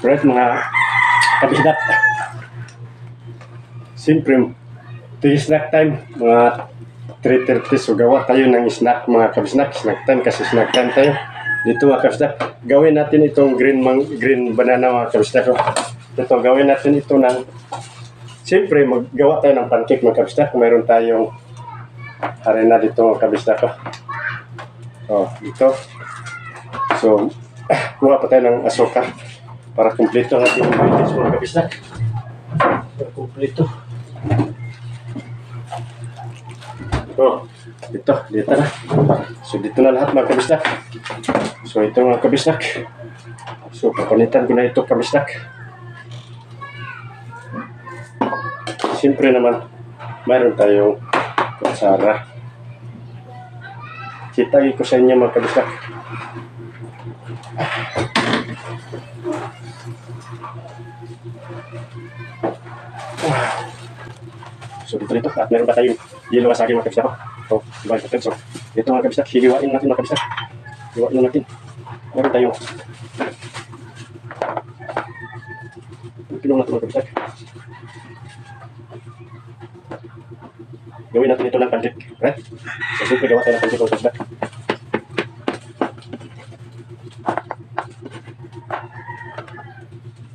Right, mga kabisdak. Siyempre, ito snack time. Mga 3.30 so gawa tayo ng snack mga kabisnak. Snack time kasi snack time tayo. Dito mga kabisdak. Gawin natin itong green mang, green banana mga kabisdak. oh. Ito, gawin natin ito ng Siyempre, maggawa tayo ng pancake mga kabisdak. Mayroon tayong harina dito mga kabisdak. oh. Oh, dito. So, kuha pa tayo ng asukal para kumpleto ang ating ingredients mga kabisdak. Para kumpleto. Oh, dito, dito na. So, dito na lahat mga kabisdak. So, ito mga kabisdak. So, papanitan ko na ito kabisdak. Siyempre naman, mayroon tayong kutsara. Kitagi ko sa inyo mga kabisdak. So dito dito at meron pa tayong yellow asagi mga kabisdak. So, diba natin. So, dito mga kabisdak, hihiwain natin mga kabisdak. Hiwain na natin. Meron tayong Pinong natin mga kabisdak. Gawin natin ito ng pancake. Right? So, siyempre gawa tayo ng pancake mga kabisdak.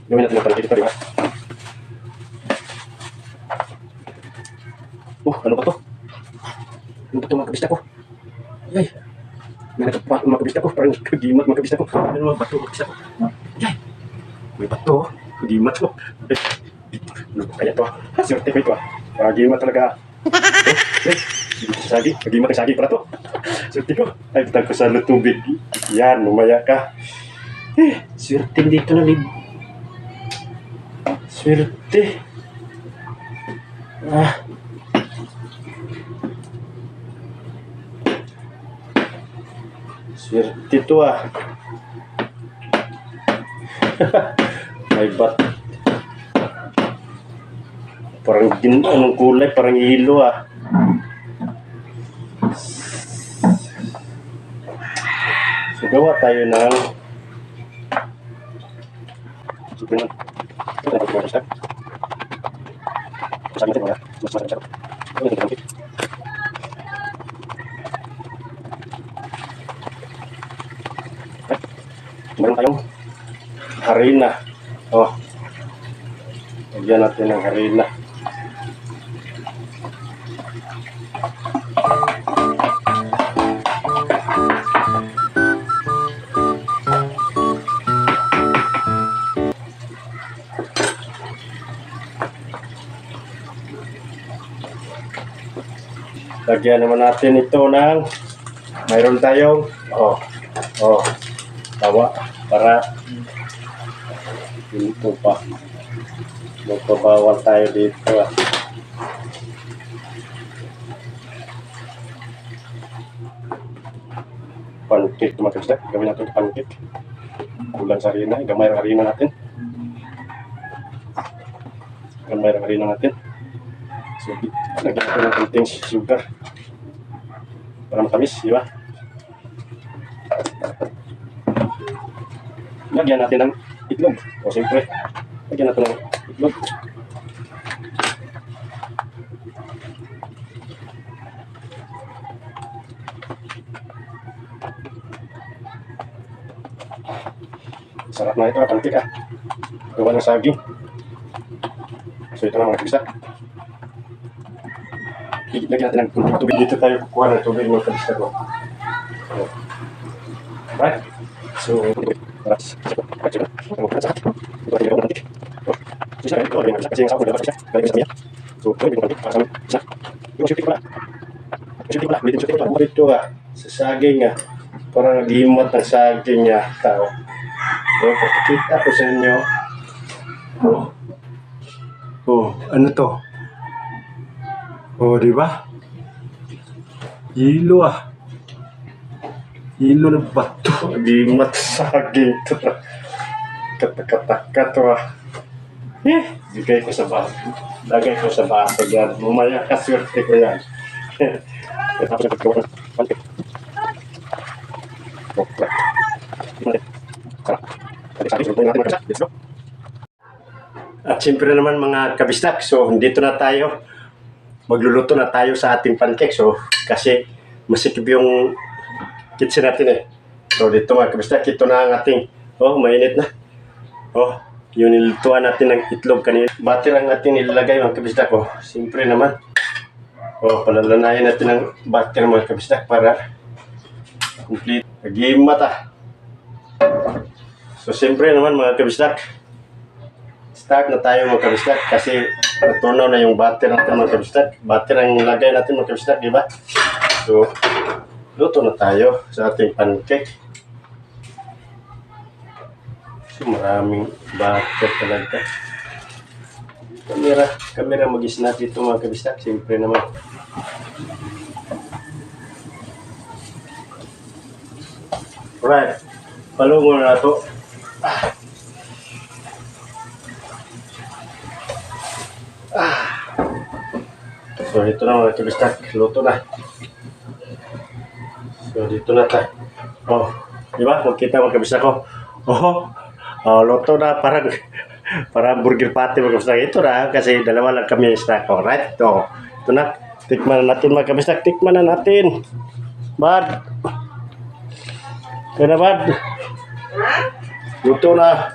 Gawin natin ng pancake ito, di? Oh, ano ba to? Ano ba to mga kabista ko? Ay, may nagpa mga kabista ko. Parang kagimat mga kabista ko. Ano mga bato mga kabista ko? Ay, may bato. Kagimat ko. Eh, ano ba kaya to? Swerte ko ito ah. Kagimat talaga. Oh, eh, sagi. Kagimat sagi pala to. Swerte ko. Ay, bitang ko sa lutubig. Yan, lumaya ka. Eh, swerte dito na ni Swerte. Ah, Swerte to ah. May bat. Parang gin, anong kulay, parang ilo ah. So gawa tayo ng Super na. Ito na pagkakas ka. Kasama natin Meron tayong harina. Oh. Lagyan natin ng harina. Lagyan naman natin ito ng mayroon tayong oh oh tawa para dito pa. Magpabawal tayo dito. Ah. pancake mga kabisdak gawin natin pancake. Kulang sa harina. Gamay ang harina natin. Gamay ang harina natin so lagyan konting sugar para matamis di natin ng itlog. O siyempre, lagyan natin ng itlog. Sarap na ito, kantik ah. Gawa ng saging. So ito na mga. Lagyan natin ng tubig. Dito tayo kukuha ng tubig ko. So, right? So, ito ang sa saging ah. Parang naghimot ng saging niya tao. So, pakikita ko sa inyo. Oh. Oh, ano to? Oh, di ba? Hilo ah. Hilo ng bato. Di matsaging to. Katakataka to ah. Eh, bigay ko sa baso. Lagay ko sa baso yan. Mamaya kaswerte ko yan. Tapos na pagkawa ng. At siyempre naman mga kabistak, so dito na tayo. Magluluto na tayo sa ating pancake. So kasi masikip yung kitchen natin eh. So dito mga kabistak, ito na ang ating, oh mainit na. Oh, yung nilutuan natin ng itlog kanina. Butter ang ating nilalagay mga kabistak. Oh, siyempre naman. Oh, palalanayan natin ng butter mga kabistak para complete. Naging mata. So siyempre naman mga kabistak, start na tayo mga kabistak kasi natunaw na yung butter natin mga kabistak. Butter ang lagay natin mga kabistak, di ba? So, luto na tayo sa ating pancake. So, maraming butter talaga. Kamera, kamera mag-snap dito mga kabistak. Siyempre naman. Alright, palungo na to. So dito na mga kabistak, luto na. So dito na tayo. Oh, di ba? Magkita mga kabistak ko. Oh, oh, luto na parang parang burger patty mga kabistak. Ito na kasi dalawa lang kami snack. Alright, ito. Ito na. Tikman na natin mga kabistak. Tikman na natin. Bad. Kaya na bad. Luto na.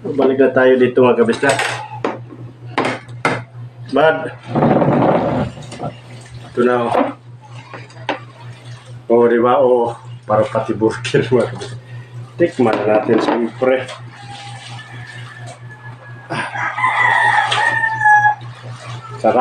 Balik na tayo dito mga kabistak. Bad. Ito na oh. Oh, di? Oh, para pati burger. Tikman na natin siyempre.